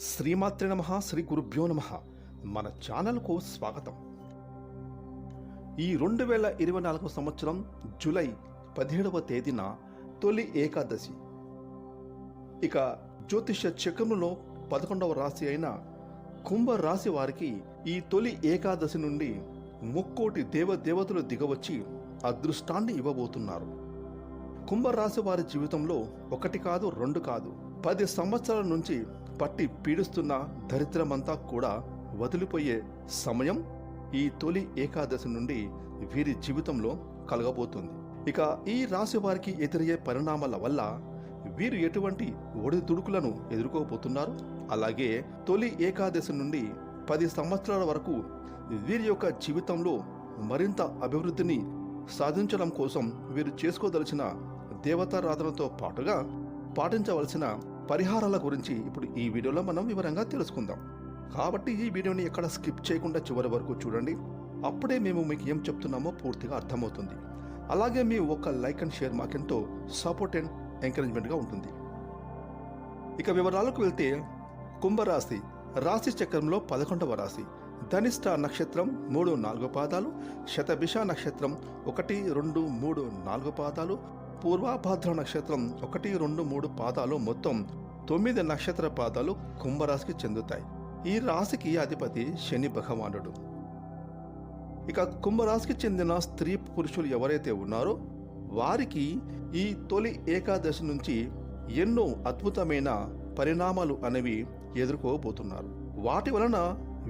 శ్రీమాత్రి నమ శ్రీ గురుభ్యో నమ. మన ఛానల్కు స్వాగతం. ఈ రెండు వేల ఇరవై నాలుగవ సంవత్సరం జూలై పదిహేడవ తేదీన తొలి ఏకాదశి. ఇక జ్యోతిష చక్రములో పదకొండవ రాశి అయిన కుంభ రాశి వారికి ఈ తొలి ఏకాదశి నుండి ముక్కోటి దేవదేవతలు దిగవచ్చి అదృష్టాన్ని ఇవ్వబోతున్నారు. కుంభరాశి వారి జీవితంలో ఒకటి కాదు రెండు కాదు పది సంవత్సరాల నుంచి పట్టి పీడిస్తున్న దరిద్రమంతా కూడా వదిలిపోయే సమయం ఈ తొలి ఏకాదశి నుండి వీరి జీవితంలో కలగబోతుంది. ఇక ఈ రాశి వారికి ఎదురయ్యే పరిణామాల వల్ల వీరు ఎటువంటి ఒడిదుడుకులను ఎదుర్కోబోతున్నారు? అలాగే తొలి ఏకాదశి నుండి పది సంవత్సరాల వరకు వీరి యొక్క జీవితంలో మరింత అభివృద్ధిని సాధించడం కోసం వీరు చేసుకోదలిచిన దేవతారాధనతో పాటుగా పాటించవలసిన పరిహారాల గురించి ఇప్పుడు ఈ వీడియోలో మనం వివరంగా తెలుసుకుందాం. కాబట్టి ఈ వీడియోని ఎక్కడ స్కిప్ చేయకుండా చివరి వరకు చూడండి. అప్పుడే మేము మీకు ఏం చెప్తున్నామో పూర్తిగా అర్థమవుతుంది. అలాగే మీ ఒక్క లైక్ అండ్ షేర్ మాకెంతో సపోర్ట్ అండ్ ఎంకరేజ్మెంట్గా ఉంటుంది. ఇక వివరాలకు వెళ్తే కుంభరాశి రాశి చక్రంలో పదకొండవ రాశి. ధనిష్ట నక్షత్రం మూడు నాలుగు పాదాలు శతభిష నక్షత్రం ఒకటి రెండు మూడు నాలుగు పాదాలు పూర్వాభాద్ర నక్షత్రం ఒకటి రెండు మూడు పాదాలు మొత్తం తొమ్మిది నక్షత్ర పాదాలు కుంభరాశికి చెందుతాయి. ఈ రాశికి అధిపతి శని భగవానుడు. ఇక కుంభరాశికి చెందిన స్త్రీ పురుషులు ఎవరైతే ఉన్నారో వారికి ఈ తొలి ఏకాదశి నుంచి ఎన్నో అద్భుతమైన పరిణామాలు అనేవి ఎదుర్కోబోతున్నారు. వాటి వలన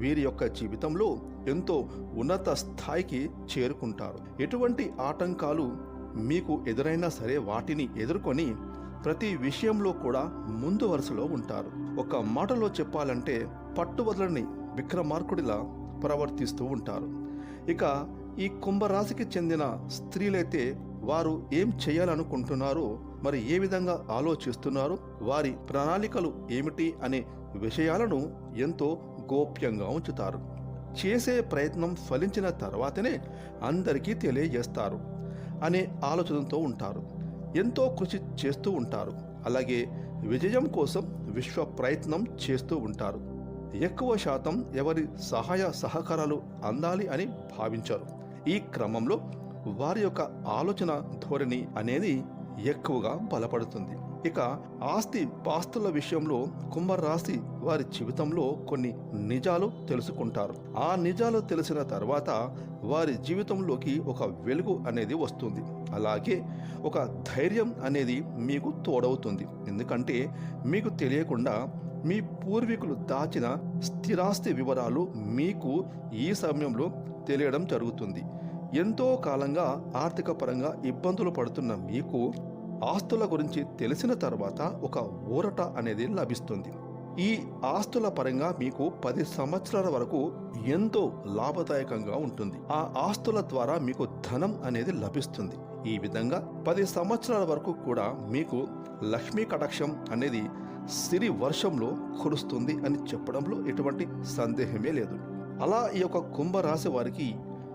వీరి యొక్క జీవితంలో ఎంతో ఉన్నత స్థాయికి చేరుకుంటారు. ఎటువంటి ఆటంకాలు మీకు ఎదురైనా సరే వాటిని ఎదుర్కొని ప్రతి విషయంలో కూడా ముందు వరుసలో ఉంటారు. ఒక మాటలో చెప్పాలంటే పట్టువదలని విక్రమార్కుడిలా ప్రవర్తిస్తూ ఉంటారు. ఇక ఈ కుంభరాశికి చెందిన స్త్రీలైతే వారు ఏం చేయాలనుకుంటున్నారో మరి ఏ విధంగా ఆలోచిస్తున్నారు వారి ప్రణాళికలు ఏమిటి అనే విషయాలను ఎంతో గోప్యంగా ఉంచుతారు. చేసే ప్రయత్నం ఫలించిన తర్వాతనే అందరికీ తెలియజేస్తారు. అనే ఆలోచనతో ఉంటారు. ఎంతో కృషి చేస్తూ ఉంటారు. అలాగే విజయం కోసం విశ్వ ప్రయత్నం చేస్తూ ఉంటారు. ఎక్కువ శాతం ఎవరి సహాయ సహకారాలు అందాలి అని భావించారు. ఈ క్రమంలో వారి యొక్క ఆలోచన ధోరణి అనేది ఎక్కువగా బలపడుతుంది. ఇక ఆస్తి పాస్తుల విషయంలో కుంభరాశి వారి జీవితంలో కొన్ని నిజాలు తెలుసుకుంటారు. ఆ నిజాలు తెలిసిన తర్వాత వారి జీవితంలోకి ఒక వెలుగు అనేది వస్తుంది. అలాగే ఒక ధైర్యం అనేది మీకు తోడవుతుంది. ఎందుకంటే మీకు తెలియకుండా మీ పూర్వీకులు దాచిన స్థిరాస్తి వివరాలు మీకు ఈ సమయంలో తెలియడం జరుగుతుంది. ఎంతో కాలంగా ఆర్థిక పరంగా ఇబ్బందులు పడుతున్న మీకు ఆస్తుల గురించి తెలిసిన తర్వాత ఒక ఊరట అనేది లభిస్తుంది. ఈ ఆస్తుల పరంగా మీకు పది సంవత్సరాల వరకు ఎంతో లాభదాయకంగా ఉంటుంది. ఆ ఆస్తుల ద్వారా మీకు ధనం అనేది లభిస్తుంది. ఈ విధంగా పది సంవత్సరాల వరకు కూడా మీకు లక్ష్మీ కటాక్షం అనేది సిరి వర్షంలో కురుస్తుంది అని చెప్పడంలో ఎటువంటి సందేహమే లేదు. అలా ఈ యొక్క కుంభరాశి వారికి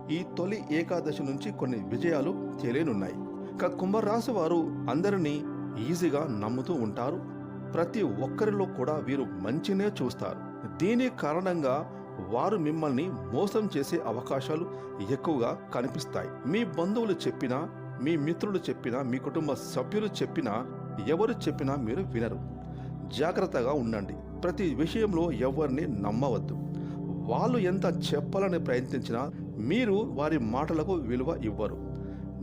ఈ తొలి ఏకాదశి నుంచి కొన్ని విజయాలు తెలియనున్నాయి ఇక కుంభరాశి వారు అందరినీ ఈజీగా నమ్ముతూ ఉంటారు. ప్రతి ఒక్కరిలో కూడా వీరు మంచినే చూస్తారు. దీని కారణంగా వారు మిమ్మల్ని మోసం చేసే అవకాశాలు ఎక్కువగా కనిపిస్తాయి. మీ బంధువులు చెప్పినా మీ మిత్రులు చెప్పినా మీ కుటుంబ సభ్యులు చెప్పినా ఎవరు చెప్పినా మీరు వినరు. జాగ్రత్తగా ఉండండి. ప్రతి విషయంలో ఎవరిని నమ్మవద్దు. వాళ్ళు ఎంత చెప్పాలని ప్రయత్నించినా మీరు వారి మాటలకు విలువ ఇవ్వరు.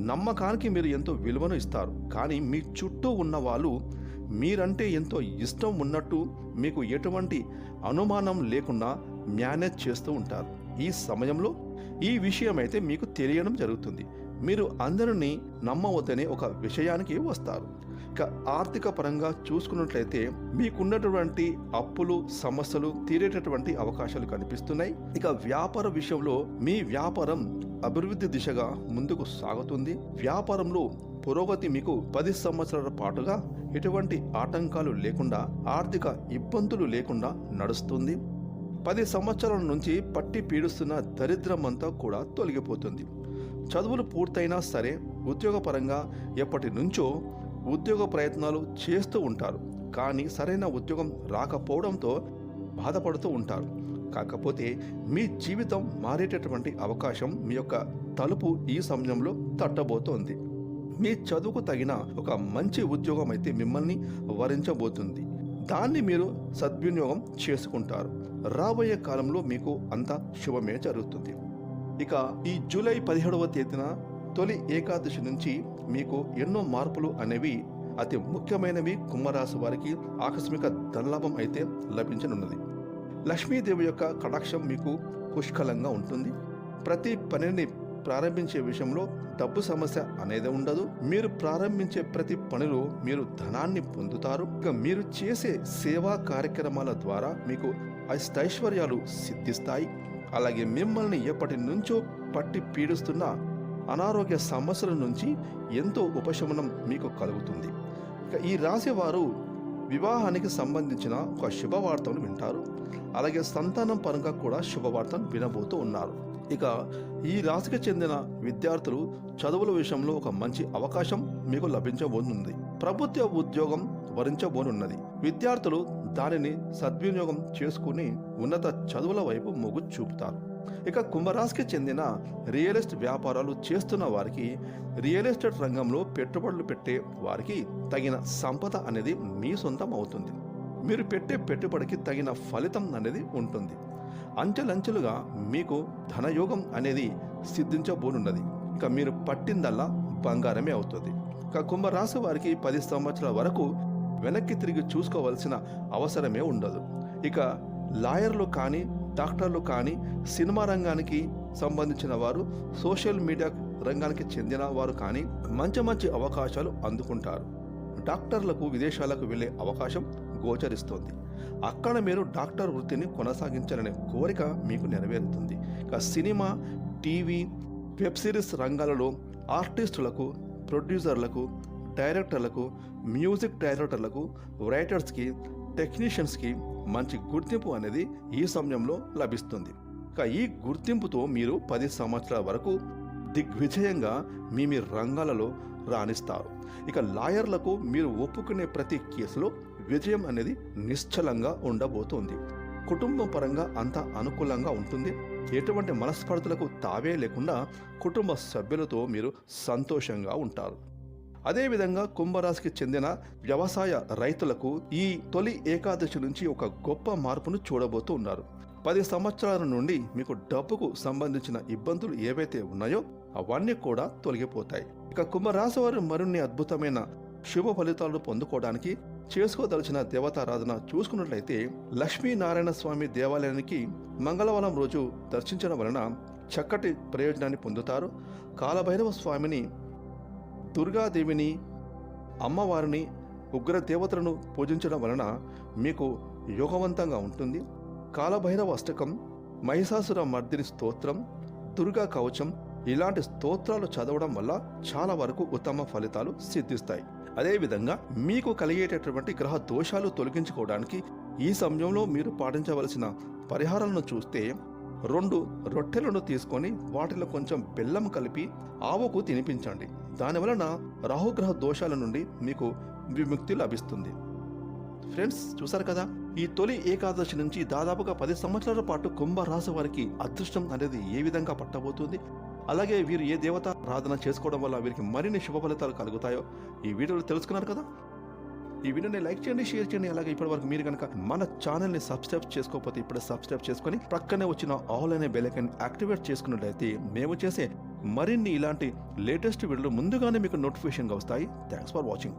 నమ్మకానికి మీరు ఎంతో విలువను ఇస్తారు. కానీ మీ చుట్టూ ఉన్న వాళ్ళు మీరంటే ఎంతో ఇష్టం ఉన్నట్టు మీకు ఎటువంటి అనుమానం లేకుండా మేనేజ్ చేస్తూ ఉంటారు. ఈ సమయంలో ఈ విషయం అయితే మీకు తెలియడం జరుగుతుంది. మీరు అందరినీ నమ్మవద్దనే ఒక విషయానికి వస్తారు. ఇక ఆర్థిక పరంగా చూసుకున్నట్లయితే మీకున్నటువంటి అప్పులు సమస్యలు తీరేటటువంటి అవకాశాలు కనిపిస్తున్నాయి. ఇక వ్యాపార విషయంలో మీ వ్యాపారం అభివృద్ధి దిశగా ముందుకు సాగుతుంది. వ్యాపారంలో పురోగతి మీకు పది సంవత్సరాల పాటుగా ఎటువంటి ఆటంకాలు లేకుండా ఆర్థిక ఇబ్బందులు లేకుండా నడుస్తుంది. పది సంవత్సరాల నుంచి పట్టి పీడిస్తున్న దరిద్రమంతా కూడా తొలగిపోతుంది. చదువులు పూర్తయినా సరే ఉద్యోగపరంగా ఎప్పటి నుంచో ఉద్యోగ ప్రయత్నాలు చేస్తూ ఉంటారు. కానీ సరైన ఉద్యోగం రాకపోవడంతో బాధపడుతూ ఉంటారు. కాకపోతే మీ జీవితం మారేటటువంటి అవకాశం మీ యొక్క తలుపు ఈ సమయంలో తట్టబోతోంది. మీ చదువుకు తగిన ఒక మంచి ఉద్యోగం అయితే మిమ్మల్ని వరించబోతుంది. దాన్ని మీరు సద్వినియోగం చేసుకుంటారు. రాబోయే కాలంలో మీకు అంత శుభమే జరుగుతుంది. ఇక ఈ జూలై పదిహేడవ తేదీన తొలి ఏకాదశి నుంచి మీకు ఎన్నో మార్పులు అనేవి అతి ముఖ్యమైనవి కుంభరాశి వారికి ఆకస్మిక ధనలాభం అయితే లభించనున్నది. లక్ష్మీదేవి యొక్క కటాక్షం మీకు పుష్కలంగా ఉంటుంది. ప్రతి పనిని ప్రారంభించే విషయంలో డబ్బు సమస్య అనేది ఉండదు. మీరు ప్రారంభించే ప్రతి పనిలో మీరు ధనాన్ని పొందుతారు. ఇక మీరు చేసే సేవా కార్యక్రమాల ద్వారా మీకు అష్టైశ్వర్యాలు సిద్ధిస్తాయి. అలాగే మిమ్మల్ని ఎప్పటి నుంచో పట్టి పీడిస్తున్న అనారోగ్య సమస్యల నుంచి ఎంతో ఉపశమనం మీకు కలుగుతుంది. ఇక ఈ రాశి వారు వివాహానికి సంబంధించిన ఒక శుభవార్తను వింటారు. అలాగే సంతానం పరంగా కూడా శుభవార్తను వినబోతూ ఉన్నారు. ఇక ఈ రాశికి చెందిన విద్యార్థులు చదువుల విషయంలో ఒక మంచి అవకాశం మీకు లభించబోనుంది. ప్రభుత్వ ఉద్యోగం వరించబోనున్నది. విద్యార్థులు దానిని సద్వినియోగం చేసుకుని ఉన్నత చదువుల వైపు మొగ్గు చూపుతారు. ఇక కుంభరాశికి చెందిన రియల్ ఎస్టేట్ వ్యాపారాలు చేస్తున్న వారికి రియల్ ఎస్టేట్ రంగంలో పెట్టుబడులు పెట్టే వారికి తగిన సంపద అనేది మీ సొంతం అవుతుంది. మీరు పెట్టే పెట్టుబడికి తగిన ఫలితం అనేది ఉంటుంది. అంచెలంచెలుగా మీకు ధనయోగం అనేది సిద్ధించబోనున్నది. ఇక మీరు పట్టిందల్లా బంగారమే అవుతుంది. ఇక కుంభరాశి వారికి పది సంవత్సరాల వరకు వెనక్కి తిరిగి చూసుకోవలసిన అవసరమే ఉండదు. ఇక లాయర్లు కానీ డాక్టర్లు కానీ సినిమా రంగానికి సంబంధించిన వారు సోషల్ మీడియా రంగానికి చెందిన వారు కానీ మంచి మంచి అవకాశాలు అందుకుంటారు. డాక్టర్లకు విదేశాలకు వెళ్ళే అవకాశం గోచరిస్తోంది. అక్కడ మీరు డాక్టర్ వృత్తిని కొనసాగించాలనే కోరిక మీకు నెరవేరుతుంది. ఇక సినిమా టీవీ వెబ్ సిరీస్ రంగాలలో ఆర్టిస్టులకు ప్రొడ్యూసర్లకు డైరెక్టర్లకు మ్యూజిక్ డైరెక్టర్లకు రైటర్స్కి టెక్నీషియన్స్కి మంచి గుర్తింపు అనేది ఈ సమయంలో లభిస్తుంది. ఇక ఈ గుర్తింపుతో మీరు పది సంవత్సరాల వరకు దిగ్విజయంగా మీ మీ రంగాలలో రాణిస్తారు. ఇక లాయర్లకు మీరు ఒప్పుకునే ప్రతి కేసులో విజయం అనేది నిశ్చలంగా ఉండబోతోంది. కుటుంబం పరంగా అంత అనుకూలంగా ఉంటుంది. ఎటువంటి మనస్పర్ధలకు తావే లేకుండా కుటుంబ సభ్యులతో మీరు సంతోషంగా ఉంటారు. అదేవిధంగా కుంభరాశికి చెందిన వ్యవసాయ రైతులకు ఈ తొలి ఏకాదశి నుంచి ఒక గొప్ప మార్పును చూడబోతూ ఉన్నారు పది సంవత్సరాల నుండి మీకు డబ్బుకు సంబంధించిన ఇబ్బందులు ఏవైతే ఉన్నాయో అవన్నీ కూడా తొలగిపోతాయి. ఇక కుంభరాశి వారు మరిన్ని అద్భుతమైన శుభ ఫలితాలను పొందుకోవడానికి చేసుకోదలిచిన దేవతారాధన చూసుకున్నట్లయితే లక్ష్మీనారాయణ స్వామి దేవాలయానికి మంగళవారం రోజు దర్శించడం వలన చక్కటి ప్రయోజనాన్ని పొందుతారు. కాలభైరవ స్వామిని దుర్గాదేవిని అమ్మవారిని ఉగ్ర దేవతలను పూజించడం వలన మీకు యోగవంతంగా ఉంటుంది. కాలభైరవ అష్టకం మహిషాసుర మర్దిని స్తోత్రం దుర్గా కవచం ఇలాంటి స్తోత్రాలు చదవడం వల్ల చాలా వరకు ఉత్తమ ఫలితాలు సిద్ధిస్తాయి. అదేవిధంగా మీకు కలిగేటటువంటి గ్రహ దోషాలు తొలగించుకోవడానికి ఈ సమయంలో మీరు పాటించవలసిన పరిహారాలను చూస్తే రెండు రొట్టెలను తీసుకొని వాటిలో కొంచెం బెల్లం కలిపి ఆవుకు తినిపించండి. దానివలన రాహుగ్రహ దోషాల నుండి మీకు విముక్తి లభిస్తుంది. ఫ్రెండ్స్ చూసారు కదా? ఈ తొలి ఏకాదశి నుంచి దాదాపుగా పది సంవత్సరాల పాటు కుంభ రాశి వారికి అదృష్టం అనేది ఏ విధంగా పట్టబోతుంది? అలాగే వీరు ఏ దేవత ఆరాధన చేసుకోవడం వల్ల వీరికి మరిన్ని శుభ ఫలితాలు కలుగుతాయో ఈ వీడియోలో తెలుసుకున్నారు కదా? ఈ వీడియోని లైక్ చేయండి షేర్ చేయండి. అలాగే ఇప్పటి వరకు మీరు కనుక మన ఛానల్ని సబ్స్క్రైబ్ చేసుకోకపోతే ఇప్పుడే సబ్స్క్రైబ్ చేసుకొని ప్రక్కనే వచ్చిన ఆల్ అనే బెల్ యాక్టివేట్ చేసుకున్నట్లయితే మేము చేసే మరిన్ని ఇలాంటి లేటెస్ట్ వీడియోలు ముందుగానే మీకు నోటిఫికేషన్గా వస్తాయి. Thanks for watching.